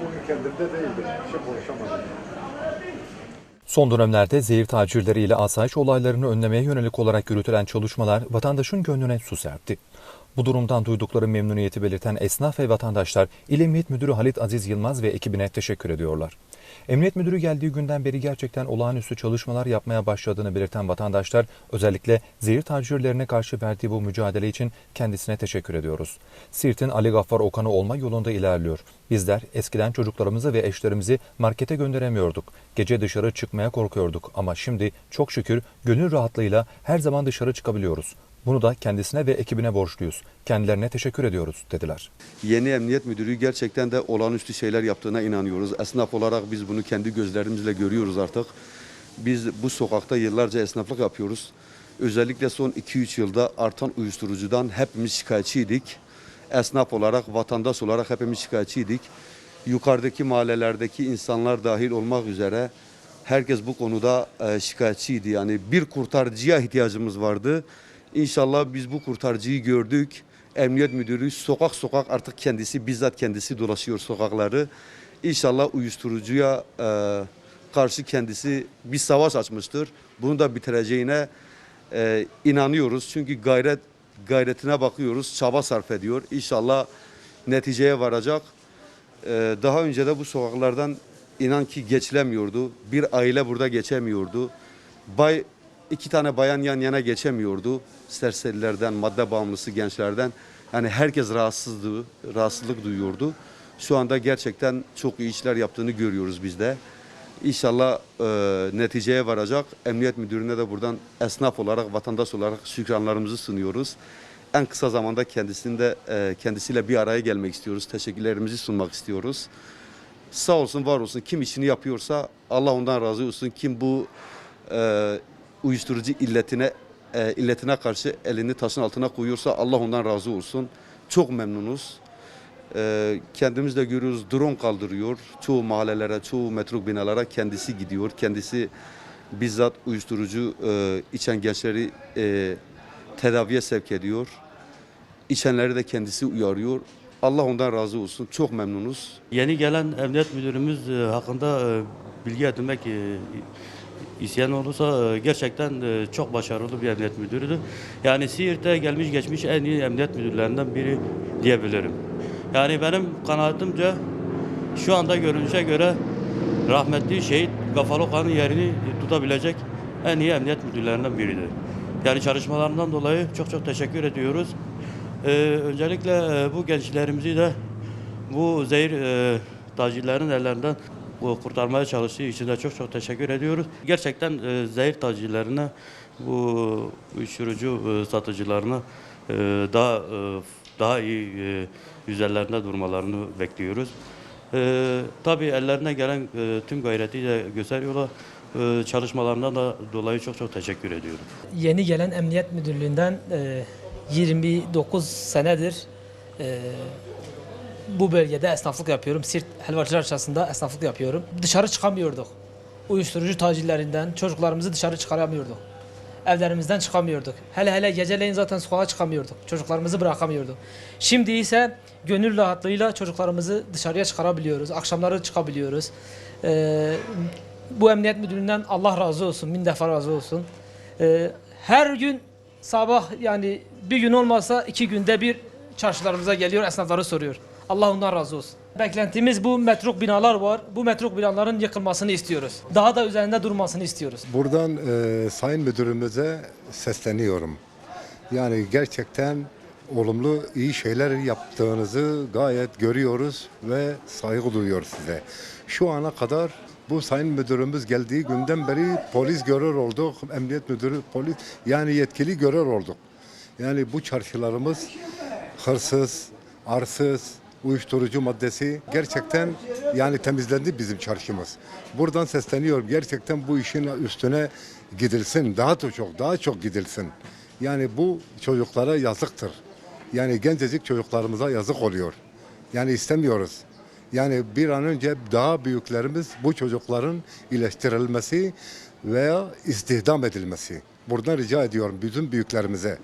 bugün kendimde değildim. Şey konuşamadım. Son dönemlerde zehir tacirleri ile asayiş olaylarını önlemeye yönelik olarak yürütülen çalışmalar vatandaşın gönlüne su serpti. Bu durumdan duydukları memnuniyeti belirten esnaf ve vatandaşlar İl Emniyet Müdürü Halit Aziz Yılmaz ve ekibine teşekkür ediyorlar. Emniyet Müdürü geldiği günden beri gerçekten olağanüstü çalışmalar yapmaya başladığını belirten vatandaşlar özellikle zehir tacirlerine karşı verdiği bu mücadele için kendisine teşekkür ediyoruz. Siirt'in Ali Gaffar Okan'ı olma yolunda ilerliyor. Bizler eskiden çocuklarımızı ve eşlerimizi markete gönderemiyorduk. Gece dışarı çıkmaya korkuyorduk ama şimdi çok şükür gönül rahatlığıyla her zaman dışarı çıkabiliyoruz. Bunu da kendisine ve ekibine borçluyuz. Kendilerine teşekkür ediyoruz dediler. Yeni emniyet müdürü gerçekten de olağanüstü şeyler yaptığına inanıyoruz. Esnaf olarak biz bunu kendi gözlerimizle görüyoruz artık. Biz bu sokakta yıllarca esnaflık yapıyoruz. Özellikle son 2-3 yılda artan uyuşturucudan hepimiz şikayetçiydik. Esnaf olarak, vatandaş olarak hepimiz şikayetçiydik. Yukarıdaki mahallelerdeki insanlar dahil olmak üzere herkes bu konuda e, şikayetçiydi. Yani bir kurtarıcıya ihtiyacımız vardı. İnşallah biz bu kurtarıcıyı gördük. Emniyet müdürü sokak sokak artık kendisi bizzat kendisi dolaşıyor sokakları. İnşallah uyuşturucuya e, karşı kendisi bir savaş açmıştır. Bunu da bitireceğine e, inanıyoruz. Çünkü gayret gayretine bakıyoruz, çaba sarf ediyor. İnşallah neticeye varacak. E, daha önce de bu sokaklardan inan ki geçilemiyordu. Bir aile burada geçemiyordu. Bay iki tane bayan yan yana geçemiyordu. Serserilerden, madde bağımlısı gençlerden. Yani herkes rahatsızlığı, rahatsızlık duyuyordu. Şu anda gerçekten çok iyi işler yaptığını görüyoruz biz de. İnşallah e, neticeye varacak. Emniyet müdürüne de buradan esnaf olarak, vatandaş olarak şükranlarımızı sunuyoruz. En kısa zamanda kendisinde e, kendisiyle bir araya gelmek istiyoruz. Teşekkürlerimizi sunmak istiyoruz. Sağ olsun, var olsun. Kim işini yapıyorsa Allah ondan razı olsun. Kim bu e, uyuşturucu illetine e, illetine karşı elini taşın altına koyuyorsa Allah ondan razı olsun. Çok memnunuz. E, kendimiz de görüyoruz drone kaldırıyor. Çoğu mahallelere, çoğu metruk binalara kendisi gidiyor. Kendisi bizzat uyuşturucu e, içen gençleri e, tedaviye sevk ediyor. İçenleri de kendisi uyarıyor. Allah ondan razı olsun. Çok memnunuz. Yeni gelen emniyet müdürümüz e, hakkında e, bilgi edinmek isteyen olursa e, gerçekten e, çok başarılı bir emniyet müdürüdür. Yani Siirt'te gelmiş geçmiş en iyi emniyet müdürlerinden biri diyebilirim. Yani benim kanaatimce şu anda görünüşe göre rahmetli şehit Gafar Okan'ın yerini tutabilecek en iyi emniyet müdürlerinden biridir. Yani çalışmalarından dolayı çok çok teşekkür ediyoruz. Ee, öncelikle e, bu gençlerimizi de bu zehir e, tacirlerin ellerinden kurtarmaya çalıştığı için de çok çok teşekkür ediyoruz. Gerçekten e, zehir tacirlerine bu uyuşturucu e, satıcılarına e, daha e, daha iyi e, üzerlerinde durmalarını bekliyoruz. E, tabii ellerine gelen e, tüm gayreti de gösteriyorlar. E, çalışmalarından da dolayı çok çok teşekkür ediyorum. Yeni gelen Emniyet Müdürlüğü'nden e, 29 senedir e, bu bölgede esnaflık yapıyorum. Sirt Helvacılar Çarşısı'nda esnaflık yapıyorum. Dışarı çıkamıyorduk. Uyuşturucu tacirlerinden çocuklarımızı dışarı çıkaramıyorduk. Evlerimizden çıkamıyorduk. Hele hele geceleyin zaten sokağa çıkamıyorduk. Çocuklarımızı bırakamıyorduk. Şimdi ise gönül rahatlığıyla çocuklarımızı dışarıya çıkarabiliyoruz. Akşamları çıkabiliyoruz. E, bu Emniyet Müdürlüğü'nden Allah razı olsun, bin defa razı olsun. E, her gün sabah yani bir gün olmazsa iki günde bir çarşılarımıza geliyor, esnafları soruyor. Allah ondan razı olsun. Beklentimiz bu metruk binalar var. Bu metruk binaların yıkılmasını istiyoruz. Daha da üzerinde durmasını istiyoruz. Buradan e, Sayın Müdürümüze sesleniyorum. Yani gerçekten olumlu, iyi şeyler yaptığınızı gayet görüyoruz ve saygı duyuyoruz size. Şu ana kadar bu Sayın Müdürümüz geldiği günden beri polis görür olduk, emniyet müdürü, polis yani yetkili görür olduk. Yani bu çarşılarımız hırsız, arsız, uyuşturucu maddesi gerçekten yani temizlendi bizim çarşımız. Buradan sesleniyorum gerçekten bu işin üstüne gidilsin. Daha da çok daha çok gidilsin. Yani bu çocuklara yazıktır. Yani gencecik çocuklarımıza yazık oluyor. Yani istemiyoruz. Yani bir an önce daha büyüklerimiz bu çocukların iyileştirilmesi veya istihdam edilmesi. Buradan rica ediyorum bütün büyüklerimize.